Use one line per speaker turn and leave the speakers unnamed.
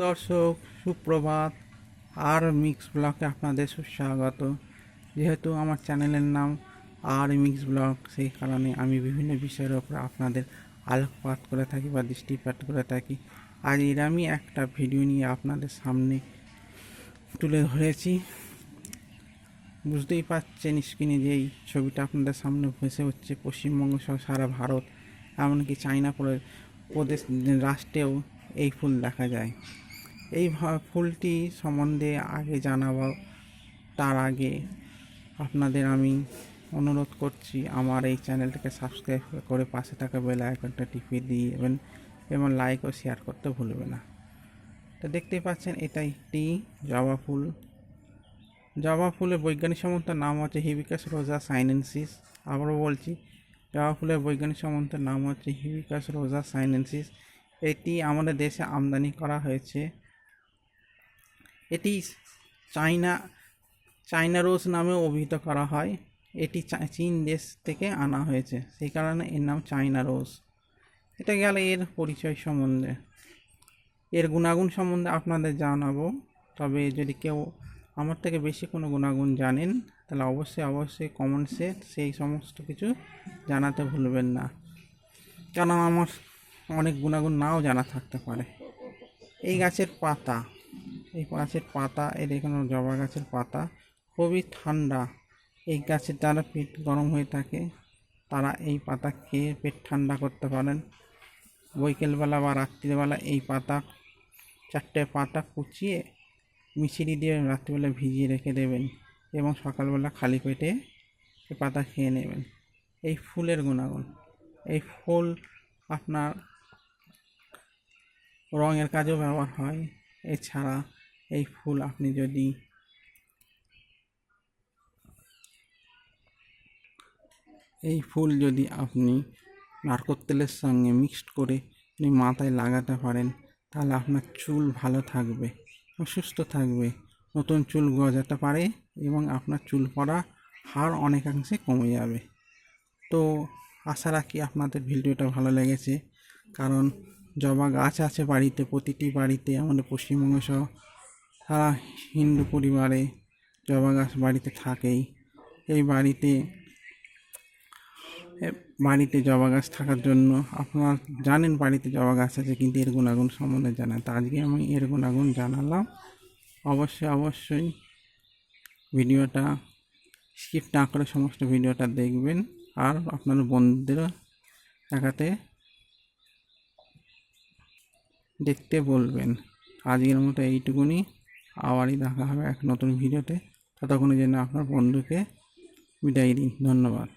দর্শক, সুপ্রভাত, আর মিক্স ব্লকে আপনাদের সুস্বাগত। যেহেতু আমার চ্যানেলের নাম আর মিক্স ব্লগ সেই কারণে আমি বিভিন্ন বিষয়ের ওপর আপনাদের আলোকপাত করে থাকি বা দৃষ্টিপাত করে থাকি। আজ এরমই একটা ভিডিও নিয়ে আপনাদের সামনে তুলে ধরেছি। বুঝতেই পারছেন স্ক্রিনে যে এই ছবিটা আপনাদের সামনে ভেসে হচ্ছে পশ্চিমবঙ্গ সহ সারা ভারত, এমনকি প্র- প্রদেশ, রাষ্ট্রেও এই ফুল দেখা যায়। এই ফুলটি সম্বন্ধে আগে জানাব। তার আগে আপনাদের আমি অনুরোধ করছি, আমার এই চ্যানেলটাকে সাবস্ক্রাইব করে পাশে থাকা বেল আইকনটা টিপে দিবেন এবং লাইক ও শেয়ার করতে ভুলবে না। তো দেখতেই পাচ্ছেন, এটা একটি জবা ফুল। জবা ফুলের বৈজ্ঞানিক সম্মত নাম হচ্ছে হিবিকাস রোজা সাইনেন্সিস আবারও বলছি, জবা ফুলের বৈজ্ঞানিক সম্মত নাম হচ্ছে হিবিকাস রোজা সাইনেন্সিস এটি আমাদের দেশে আমদানি করা হয়েছে। এটি চাইনা চাইনা রোজ নামেও অভিহিত করা হয়। এটি চীন দেশ থেকে আনা হয়েছে। সেই কারণে এর নাম চাইনা রোজ এটা গেল এর পরিচয় সম্বন্ধে। এর গুণাগুণ সম্বন্ধে আপনাদের জানাব। তবে যদি কেউ আমার থেকে বেশি কোনো গুণাগুণ জানেন, তাহলে অবশ্যই অবশ্যই কমেন্টসে সেই সমস্ত কিছু জানাতে ভুলবেন না। কারণ আমার অনেক গুণাগুণ নাও জানা থাকতে পারে। এই গাছের পাতা এই গাছের পাতা, এই দেখুন জবা গাছের পাতা, খুবই ঠান্ডা। এই গাছের দ্বারা পেট গরম হয়ে থাকে, তারা এই পাতা খেয়ে পেট ঠান্ডা করতে পারেন। বৈকালবেলা বা রাত্রিবেলা এই পাতা, চারটে পাতা কুচিয়ে মিশিয়ে দিয়ে রাত্রিবেলা ভিজিয়ে রেখে দেবেন এবং সকালবেলা খালি পেটে এই পাতা খেয়ে নেবেন। এই ফুলের গুণাগুণ। এই ফুল আপনার রঙের কাজেও ব্যবহার হয়। এছাড়া এই ফুল আপনি যদি এই ফুল যদি আপনি নারকোল তেলের সঙ্গে মিক্সড করে আপনি মাথায় লাগাতে পারেন, তাহলে আপনার চুল ভালো থাকবে সুস্থ থাকবে, নতুন চুল গজাতে পারে এবং আপনার চুল পড়া হার অনেকাংশে কমে যাবে। তো আশা রাখি আপনাদের ভিডিওটা ভালো লেগেছে, কারণ জবা গাছ আছে বাড়িতে, প্রতিটি বাড়িতে, আমাদের পশ্চিমবঙ্গ সহ সারা হিন্দু পরিবারে জবা গাছ বাড়িতে থাকেই। এই বাড়িতে বাড়িতে জবা গাছ থাকার জন্য আপনারা জানেন বাড়িতে জবা গাছ আছে কিন্তু এর গুণাগুণ সম্বন্ধে জানেন। তা আজকে আমি এর গুণাগুণ জানালাম। অবশ্যই অবশ্যই ভিডিওটা স্কিপ না করে সমস্ত ভিডিওটা দেখবেন। আর আপনার বন্ধুদেরও দেখাতে, দেখতে বলবেন। আজকের মতো এইটুকুনি। আবারই দেখা হবে এক নতুন ভিডিওতে। ততক্ষণের জন্য আপনার বন্ধুকে বিদায় দিন। ধন্যবাদ।